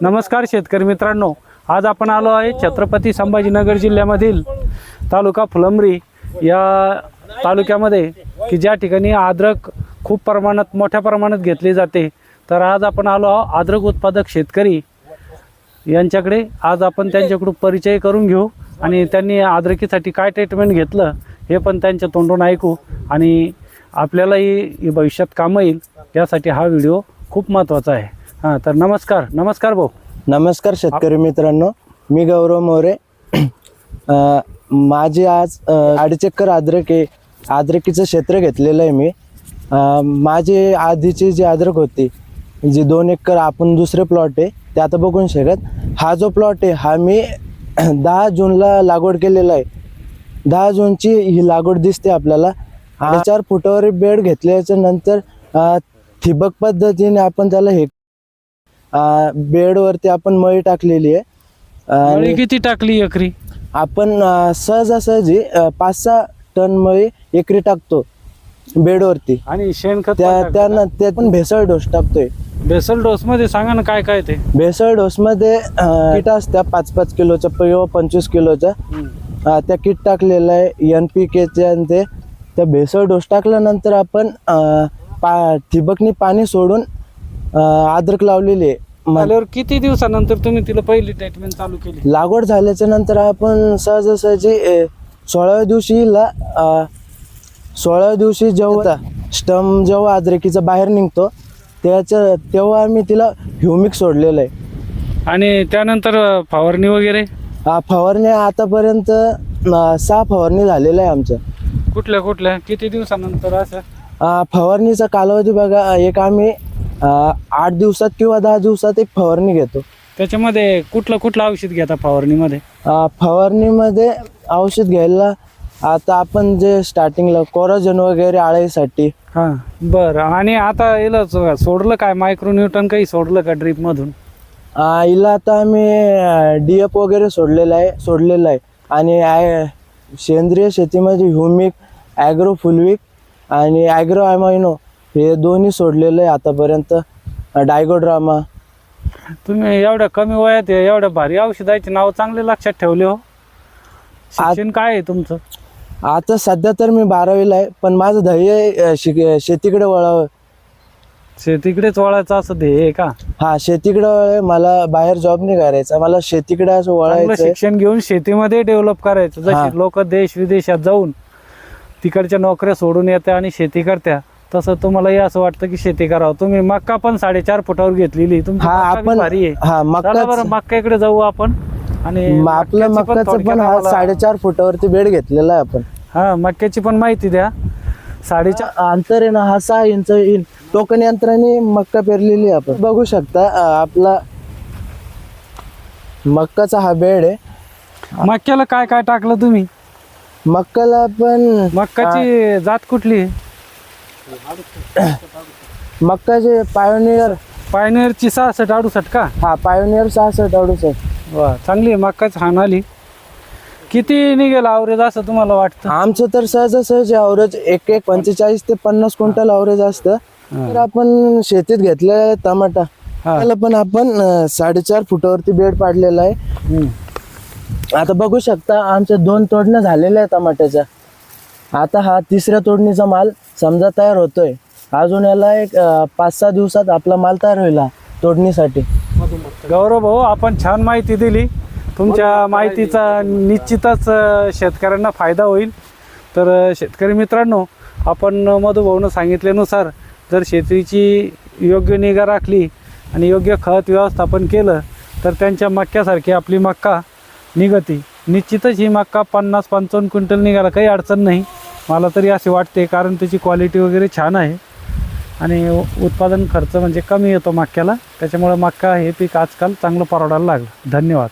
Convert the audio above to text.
नमस्कार शेतकरी मित्रांनो. आज आपण आलो आहे छत्रपती संभाजीनगर जिल्ह्यामधील तालुका फुलंब्री या तालुक्यामध्ये की ज्या ठिकाणी आद्रक खूप प्रमाणात मोठ्या प्रमाणात घेतली जाते. तर आज आपण आलो आहो आद्रक उत्पादक शेतकरी. यांच्याकडे आज आपण त्यांच्याकडून परिचय करून घेऊ आणि त्यांनी आद्रकीसाठी काय ट्रीटमेंट घेतलं हे पण त्यांच्या तोंडून ऐकू आणि आपल्यालाही भविष्यात कामं येईल यासाठी हा व्हिडिओ खूप महत्त्वाचा आहे. हां तर नमस्कार. नमस्कार भाऊ. नमस्कार शेतकरी मित्रांनो. मी गौरव मोरे. अ, माझी आज अ, अडीच एकर अद्रक आहे. अद्रकीचं क्षेत्र घेतलेलं आहे मी. अ, माझी आधीची जी अद्रक होती जी दोन एकर आपण दुसरे प्लॉट आहे ते आता बघून शकत. हा जो प्लॉट आहे हा मी दहा जूनला लागवड केलेला आहे. दहा जूनची ही लागवड दिसते आपल्याला. आणि चार फुटावर बेड घेतल्याच्या नंतर अ, ठिबक पद्धतीने आपण त्याला हे बेडवरती आपण मळी टाकलेली आहे. मळी आणि किती टाकली एकरी? आपण अ, सहजासहजी अ, पाच सहा टन मळी एकरी टाकतो बेडवरती. आणि शेणखत त्या त्यानं ते पण भेसळ डोस टाकतोय. बेसल डोस मध्ये सांगा ना काय काय ते. भेसळ डोसमध्ये अ, किट. असत्या पाच पाच किलोच्या किंवा पंचवीस किलोच्या. अ, त्या किट टाकलेलं आहे एन पी केचे आणि ते. त्या भेसळ डोस टाकल्यानंतर आपण अ, पा ठिबकनी पाणी सोडून अद्रक लावलेली झाल्यावर किती दिवसानंतर तुम्ही तिला पहिली ट्रीटमेंट चालू केली? लागवड झाल्याच्यानंतर आपण सहजासहजी अ, सोळाव्या दिवशीला अ, सोळाव्या दिवशी जेव्हा स्टम जेव्हा अद्रकीचा बाहेर निघतो त्याच्या तेव्हा आम्ही तिला ह्युमिक सोडलेलं आहे. आणि त्यानंतर अं, फवारणी वगैरे? फवारण्या आतापर्यंत अ, सहा फवारणी झालेल्या आहे आमच्या. कुठल्या कुठल्या? किती दिवसानंतर असं? फवारणीचा कालावधी बघा एक आम्ही आठ दिवसात किंवा दहा दिवसात एक फवारणी घेतो. त्याच्यामध्ये कुठलं कुठलं औषध घेता फवारणीमध्ये? अ, फवारणीमध्ये औषध घ्यायला आता आपण जे स्टार्टिंगला कोराजन वगैरे आळाईसाठी हां बरं. आणि आता याला सो- सोडलं काय? मायक्रोन्यूटन काही सोडलं का ड्रीपमधून अ, हिला आता आम्ही डी एफ वगैरे सोडलेलं आहे सोडलेलं आहे. आणि ॲ- सेंद्रिय शेतीमध्ये ह्युमिक ॲग्रो फुलविक आणि ॲग्रो ॲमायनो हे दोन्ही सोडलेलं आहे आतापर्यंत. डायगोड्रामा तुम्ही एवढ्या कमी वयात हे एवढ्या भारी औषधाचे नाव चांगले लक्षात ठेवले हो. शिक्षण काय आहे तुमचं? आता सध्या तर मी बारावीला आहे पण माझं ध्येय आहे, अ, शिक शेतीकडे वळावं. शेतीकडेच वळायचं असं ध्येय आहे का? हा शेतीकडे वळ मला बाहेर जॉब नाही करायचा मला शेतीकडे असं चांगलं वळायचं शिक्षण घेऊन शेतीमध्ये डेव्हलप करायचं हा. जसे लोक देश विदेशात जाऊन तिकडच्या नोकऱ्या सोडून येत्या आणि शेती करत्या तसं तुम्हालाही असं वाटतं की शेती करावं. तुम्ही मक्का पण साडेचार फुटावर घेतलेली. तुमची हा मक्का बी आपण भारी आहे. हा चला बरं मक्का मक्क्याकडे जाऊ आपण. आणि आपलं मक्याची पण मक्काचं थोडक्यात पण हा आम्हाला- साडेचार फुटावरती बेड घेतलेला आहे आपण. हा मक्याची पण माहिती द्या. साडेचार अंतर आहे ना हा सहा इंच येईल टोकन यंत्राने मक्का पेरलेली आहे आपण. बघू शकता अं, आपला मक्काचा हा बेड आहे. मक्याला काय काय टाकलं तुम्ही? मक्काला आपण मक्काची जात कुठली आहे? मक्काचे पायोनियर पायनेरची सहासष्ट अडुसष्ट का? हा पायोनियर सहासष्ट अडुसष्ट. वा चांगली आहे मक्काच छान आली. किती निघेल आवरेज असं तुम्हाला वाटतं? आमचं तर सहजासहजी अवरेज एक एक पंचेचाळीस ते पन्नास क्विंटल अवरेज असतं. तर आपण शेतीत घेतलेला टमाटा. हा. त्याला पण आपण अं, साडेचार फुटावरती बेड पाडलेला आहे. हम्म. आता बघू शकता आमच्या दोन तोडण्या झालेल्या आहेत टमाट्याच्या. आता हा तिसऱ्या तोडणीचा माल समजा तयार होतोय. अजून याला एक पाच सहा दिवसात आपला माल तयार होईल हा तोडणीसाठी. गौरव भाऊ आपण छान माहिती दिली. तुमच्या माहितीचा निश्चितच शेतकऱ्यांना फायदा होईल. तर शेतकरी मित्रांनो आपण मधुभाऊनं सांगितल्यानुसार जर शेतीची योग्य निगा राखली आणि योग्य खत व्यवस्थापन केलं तर त्यांच्या मक्क्यासारखी आपली मक्का निघती. निश्चितच ही मक्का पन्नास पंचावन्न क्विंटल निघायला काही अडचण नाही. मला तरी असे वाटते कारण त्याची क्वालिटी वगैरे छान आहे. आणि उत्पादन खर्च म्हणजे कमी येतो मक्याला. त्याच्यामुळं मक्का हे पीक आजकाल चांगलं परवडायला लागलं. धन्यवाद.